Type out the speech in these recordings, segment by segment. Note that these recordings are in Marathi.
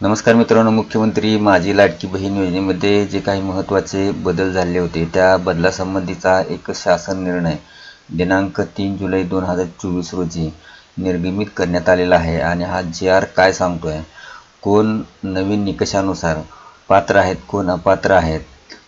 नमस्कार मित्रांनो मुख्यमंत्री माझी लाडकी बहीण योजनेमध्ये जे काही महत्त्वाचे बदल झाले होते त्या बदलासंबंधीचा एक शासन निर्णय दिनांक तीन जुलै दोन हजार चोवीस रोजी निर्गमित करण्यात आलेला आहे. आणि हा जी आर काय सांगतो आहे कोण नवीन निकषानुसार पात्र आहेत कोण अपात्र आहेत?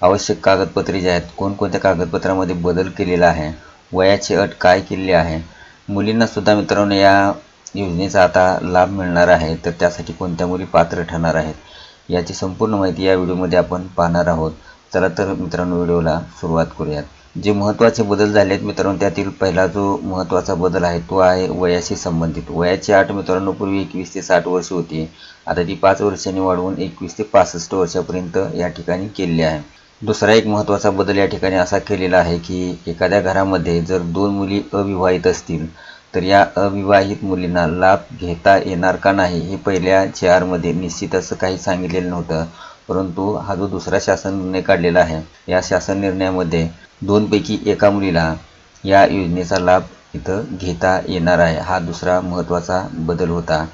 आवश्यक कागदपत्रे जे आहेत कोणकोणत्या कागदपत्रामध्ये बदल केलेला आहे? वयाची अट काय केलेली आहे? मुलींनासुद्धा मित्रांनो या योजनेचा आता लाभ मिळणार आहे तर त्यासाठी कोणत्या मुली पात्र ठरणार आहेत याची संपूर्ण माहिती या व्हिडिओमध्ये आपण पाहणार आहोत. चला तर मित्रांनो व्हिडिओला सुरुवात करूयात. जे महत्त्वाचे बदल झाले आहेत मित्रांनो त्यातील पहिला जो महत्त्वाचा बदल आहे तो आहे वयाशी संबंधित. वयाची आठ मित्रांनो पूर्वी एकवीस ते साठ वर्ष होती. आता ती पाच वर्षांनी वाढवून एकवीस ते पासष्ट वर्षापर्यंत या ठिकाणी केलेली आहे. दुसरा एक महत्त्वाचा बदल या ठिकाणी असा केलेला आहे की एखाद्या घरामध्ये जर दोन मुली अविवाहित असतील तर या अविवाहित मुलींना लाभ घेता येणार का नाही हे पहिल्या जे आरमध्ये निश्चित असं काही सांगितलेलं नव्हतं. परंतु हा जो दुसरा शासन निर्णय काढलेला आहे या शासन निर्णयामध्ये दोनपैकी एका मुलीला या योजनेचा लाभ इथं घेता येणार आहे. हा दुसरा महत्त्वाचा बदल होता.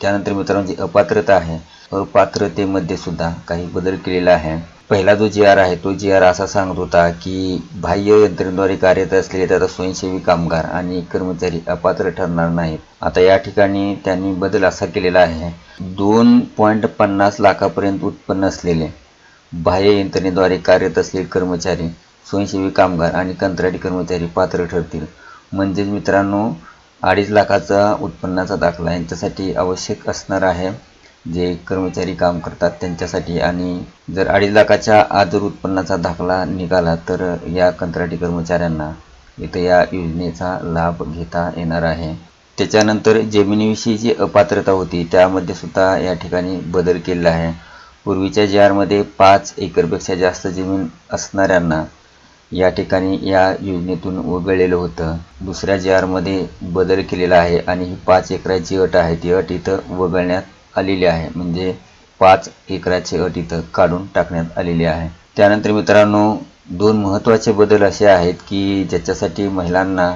त्यानंतर मित्रांनो जी अपात्रता आहे अपात्रतेमध्ये सुद्धा काही बदल केलेला आहे. पहिला जो जी आर आहे तो जी आर असा सांगत होता की बाह्य यंत्रणेद्वारे कार्यरत असलेले त्याचा स्वयंसेवी कामगार आणि कर्मचारी अपात्र ठरणार नाहीत. आता या ठिकाणी त्यांनी बदल असा केलेला आहे. दोन पॉईंट पन्नास लाखापर्यंत उत्पन्न असलेले बाह्य यंत्रणेद्वारे कार्यरत असलेले कर्मचारी स्वयंसेवी कामगार आणि कंत्राटी कर्मचारी पात्र ठरतील. म्हणजेच मित्रांनो अडीच लाखाचा उत्पन्नाचा दाखला यांच्यासाठी आवश्यक असणार आहे. जे कर्मचारी काम करतात त्यांच्यासाठी. आणि जर अडीच लाखाच्या आदर उत्पन्नाचा दाखला निघाला तर या कंत्राटी कर्मचाऱ्यांना इथं या योजनेचा लाभ घेता येणार आहे. त्याच्यानंतर जमिनीविषयी जी अपात्रता होती त्यामध्ये सुद्धा या ठिकाणी बदल केलेला आहे. पूर्वीच्या जी आरमध्ये पाच एकरपेक्षा जास्त जमीन असणाऱ्यांना या ठिकाणी या योजनेतून वगळलेलं होतं. दुसऱ्या जी आरमध्ये बदल केलेला आहे आणि ही पाच एकराची अट आहे ती अट इथं वगळण्यात आलेली आहे. म्हणजे पाच एकराचे अट इथं काढून टाकण्यात आलेली आहे. त्यानंतर मित्रांनो दोन महत्त्वाचे बदल असे आहेत की ज्याच्यासाठी महिलांना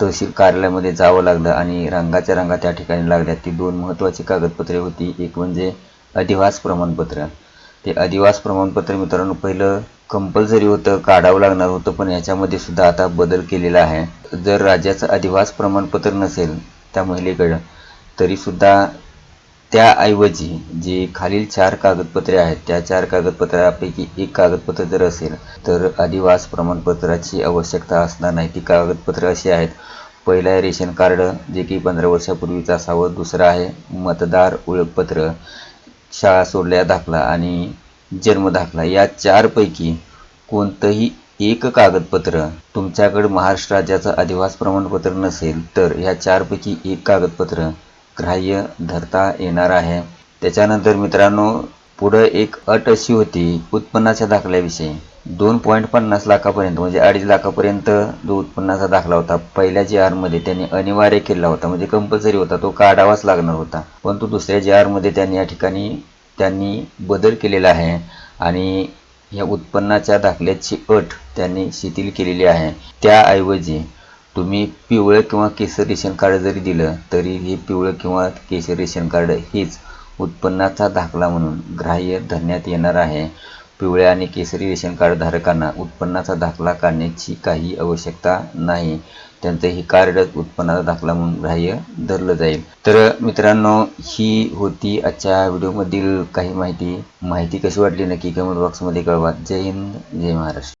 तहसील कार्यालयामध्ये जावं लागलं आणि रंगाच्या रंगा त्या ठिकाणी लागल्या. ती दोन महत्त्वाची कागदपत्रे होती. एक म्हणजे अधिवास प्रमाणपत्र. ते अधिवास प्रमाणपत्र मित्रांनो पहिलं कंपल्सरी होतं काढावं लागणार होतं पण याच्यामध्ये सुद्धा आता बदल केलेला आहे. जर राज्याचं अधिवास प्रमाणपत्र नसेल त्या महिलेकडं तरीसुद्धा त्याऐवजी जे खालील चार कागदपत्रे आहेत त्या चार कागदपत्रापैकी एक कागदपत्र जर असेल तर अधिवास प्रमाणपत्राची आवश्यकता असणार नाही. ती कागदपत्रं अशी आहेत. पहिलं आहे रेशन कार्ड जे की पंधरा वर्षापूर्वीचं असावं. दुसरं आहे मतदार ओळखपत्र शाळा सोडल्या दाखला आणि जन्म दाखला. या चारपैकी कोणतंही एक कागदपत्र तुमच्याकडं महाराष्ट्र राज्याचं अधिवास प्रमाणपत्र नसेल तर ह्या चारपैकी एक कागदपत्र ग्राह्य धरता येणार आहे. त्याच्यानंतर मित्रांनो पुढं एक अट अशी होती उत्पन्नाच्या दाखल्याविषयी. दोन पॉईंट पन्नास लाखापर्यंत म्हणजे अडीच लाखापर्यंत जो उत्पन्नाचा दाखला होता पहिल्या जी आरमध्ये त्यांनी अनिवार्य केला होता. म्हणजे कंपल्सरी होता तो काढावाच लागणार होता. परंतु दुसऱ्या जी आरमध्ये त्यांनी या ठिकाणी त्यांनी बदल केलेला आहे आणि या उत्पन्नाच्या दाखल्याची अट त्यांनी शिथिल केलेली आहे. त्याऐवजी तुम्ही पिवळं किंवा केसर रेशन कार्ड जरी दिलं तरी हे पिवळं किंवा केसर रेशन कार्ड हेच उत्पन्नाचा दाखला म्हणून ग्राह्य धरण्यात येणार आहे. पिवळ्या आणि केसरी रेशन कार्ड धारकांना उत्पन्नाचा दाखला काढण्याची काही आवश्यकता नाही. त्यांचं हे कार्ड उत्पन्नाचा दाखला म्हणून ग्राह्य धरलं जाईल. तर मित्रांनो ही होती आजच्या व्हिडिओमधील काही माहिती. माहिती कशी वाटली नक्की कमेंट बॉक्समध्ये कळवा. जय हिंद जय महाराष्ट्र.